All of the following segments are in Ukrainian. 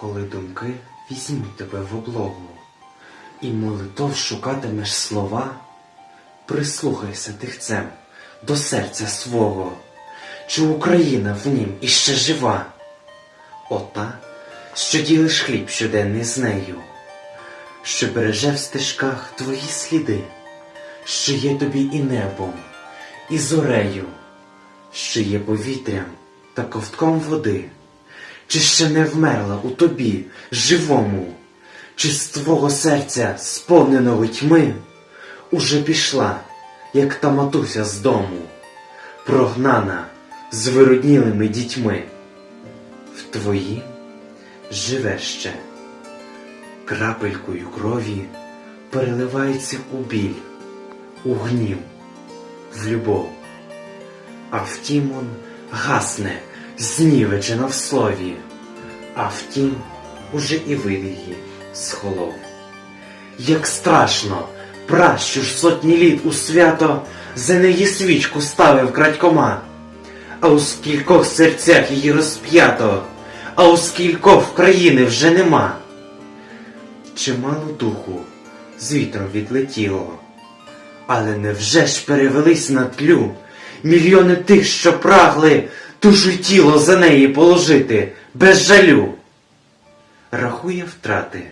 коли думки візьмуть тебе в облогу, і молитов шукатимеш слова, прислухайся тихцем до серця свого, чи Україна в нім іще жива, ота, що ділиш хліб щоденний з нею, що береже в стежках твої сліди, що є тобі і небом, і зорею, що є повітрям та ковтком води, чи ще не вмерла у тобі, живому, чи з твого серця, сповненого тьми, уже пішла, як та матуся з дому, прогнана з вироднілими дітьми. В твоїм живе ще, крапелькою крові переливається у біль, у гнів, в любов. А втім он гасне, знівечено в слові, а втім уже і вид її схолов. Як страшно, пращу ж сотні літ у свято за неї свічку ставив крадькома, а у скількох серцях її розп'ято, а у скількох країни вже нема. Чимало духу з вітром відлетіло, але невже ж перевелись на тлю мільйони тих, що прагли душу тіло за неї положити без жалю? Рахує втрати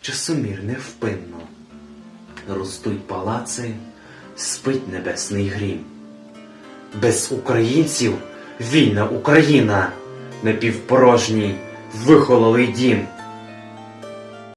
часомір невпинно. Ростуть палаци, спить небесний грім. Без українців вільна Україна, напівпорожній вихололий дім.